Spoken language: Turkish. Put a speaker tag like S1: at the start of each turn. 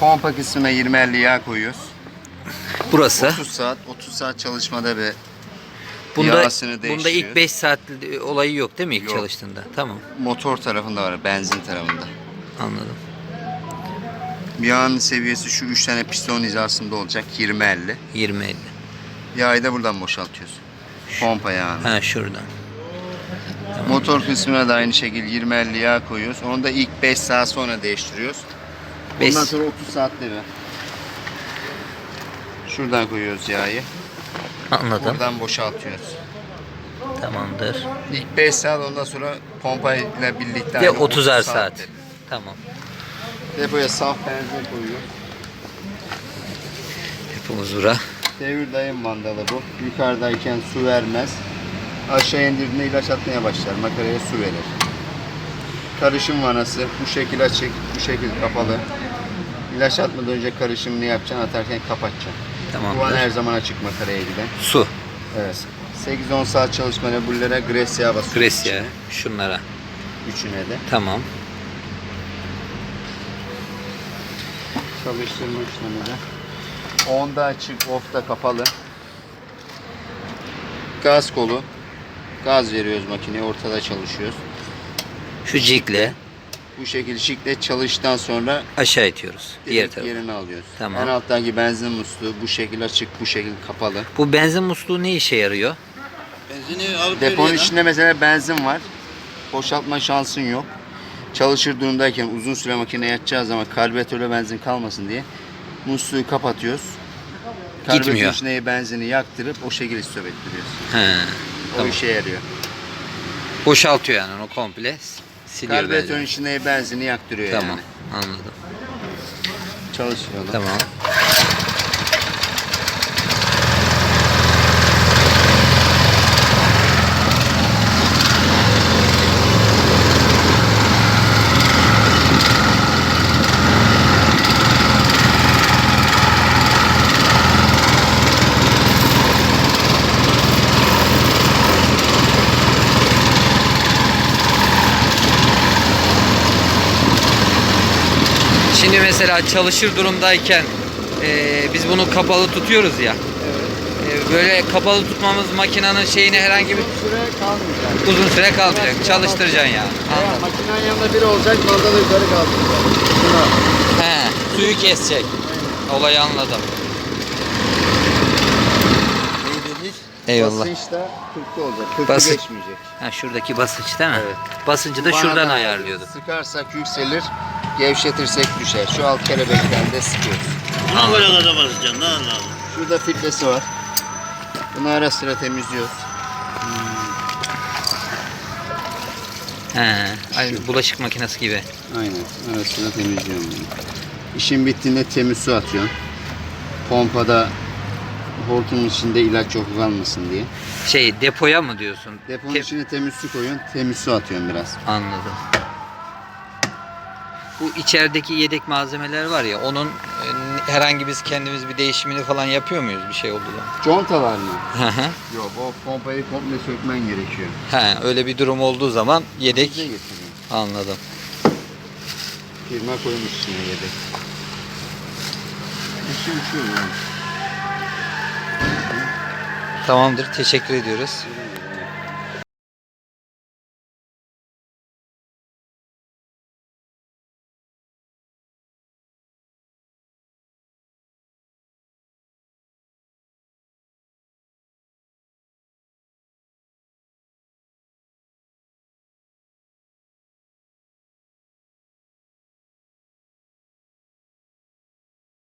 S1: Pompa kısmına 20-50 yağ koyuyoruz.
S2: Burası.
S1: 30 saat, 30 saat çalışmada bir
S2: Bunda,
S1: yağsını
S2: bunda ilk 5 saat olayı yok değil mi ilk
S1: Yok.
S2: çalıştığında? Tamam
S1: motor tarafında var, benzin tarafında.
S2: anladım.
S1: Yağın seviyesi şu 3 tane piston hizasında olacak 20-50.
S2: 20-50.
S1: Yağı da buradan boşaltıyoruz. Pompa yağını.
S2: Ha şuradan.
S1: Motor kısmına da aynı şekilde 20-50 yağ koyuyoruz. Onu da ilk 5 saat sonra değiştiriyoruz.
S2: Beş-
S1: Ondan sonra 30 saatte bir. Şuradan koyuyoruz yağı.
S2: Anladım.
S1: Buradan boşaltıyoruz.
S2: Tamamdır.
S1: İlk 5 saat ondan sonra pompa ile birlikte.
S2: Ve
S1: aynı
S2: 30'ar
S1: 30
S2: saat.
S1: saatte.
S2: Tamam.
S1: Depoya saf benzin koyuyoruz.
S2: Yapımız bura.
S1: Devir dayım mandalı bu. Yukarıdayken su vermez. Aşağı indirdiğinde ilaç atmaya başlar. Makaraya su verir. Karışım vanası bu şekil açık, bu şekil kapalı. İlaç atmadan önce karışımını yapacaksın, atarken kapatacaksın. Bu an
S2: Tamamdır.
S1: her zaman açık makaraya giden.
S2: Su.
S1: Evet. 8-10 saat çalışma bullere gres yağı basıyoruz.
S2: Gresya.
S1: içine.
S2: Şunlara.
S1: Üçüne de.
S2: Tamam.
S1: Çalıştırma işlemi de. Onda açık, off'ta kapalı. Gaz kolu. Gaz veriyoruz makineye, ortada çalışıyoruz.
S2: Şu cikle
S1: Bu şekilde şekilde çalıştıktan sonra
S2: aşağı itiyoruz. Diğer
S1: direkt
S2: tarafa.
S1: yerini alıyoruz.
S2: Tamam.
S1: En alttaki benzin musluğu bu şekil açık, bu şekil kapalı.
S2: Bu benzin musluğu ne işe yarıyor?
S3: Benzini alıp
S1: Deponun
S3: veriyor
S1: içinde mesela benzin var. Boşaltma şansın yok. Çalışır durumdayken uzun süre makine yatacağı zaman karbüratörle benzin kalmasın diye musluğu kapatıyoruz. Karbüratörün
S2: Gitmiyor.
S1: içine benzini yaktırıp o şekilde stop ettiriyoruz.
S2: He.
S1: O
S2: Tamam.
S1: işe yarıyor.
S2: Boşaltıyor yani onu komple. Siliyor
S1: Karbüratörün
S2: benzin.
S1: içine benzini yaktırıyor
S2: Tamam.
S1: yani.
S2: Anladım.
S1: Çalışıyor da.
S2: Tamam. Şimdi mesela çalışır durumdayken eee, biz bunu kapalı tutuyoruz ya. Eee, böyle kapalı tutmamız makinenin şeyine herhangi bir
S1: Süre kalmayacak.
S2: uzun süre kalmayacak. Çalıştıracaksın yani.
S1: Eğer
S2: Anladım.
S1: makinenin yanında biri olacak orada da yukarı kaldıracak. Şuna.
S2: He, suyu kesecek. Olayı anladım. Eyvallah.
S1: Basınçta 40'ta olacak. 40'ı
S2: Basınç.
S1: geçmeyecek.
S2: Ha, şuradaki basınç değil mi?
S1: Evet.
S2: Basıncı da
S1: Bana
S2: şuradan
S1: da
S2: ayarlıyordu.
S1: Sıkarsak yükselir, gevşetirsek düşer. Şu alt kelebekten de sıkıyoruz.
S3: Buna böyle gaza basacaksın. Ne lazım?
S1: Şurada filtresi var. Bunu ara sıra temizliyoruz.
S2: He, aynı bulaşık makinesi gibi.
S1: Aynen. Ara sıra temizliyorum bunu. İşin bittiğinde temiz su atıyorum. Pompada hortumun içinde ilaç yok kalmasın diye.
S2: Şey depoya mı diyorsun?
S1: Deponun
S2: Te-
S1: içine temiz su koyuyorsun, temiz su atıyorum biraz.
S2: Anladım. Bu içerideki yedek malzemeler var ya onun e, herhangi biz kendimiz bir değişimini falan yapıyor muyuz bir şey olduğu zaman?
S1: Contalar mı?
S2: Hı hı.
S1: Yok, o pompayı komple sökmen gerekiyor.
S2: He, öyle bir durum olduğu zaman yedek
S1: Bize getiriyor.
S2: anladım.
S1: Firma koymuş içine yedek. İşi uçuyor yani.
S2: Tamamdır. Teşekkür ediyoruz.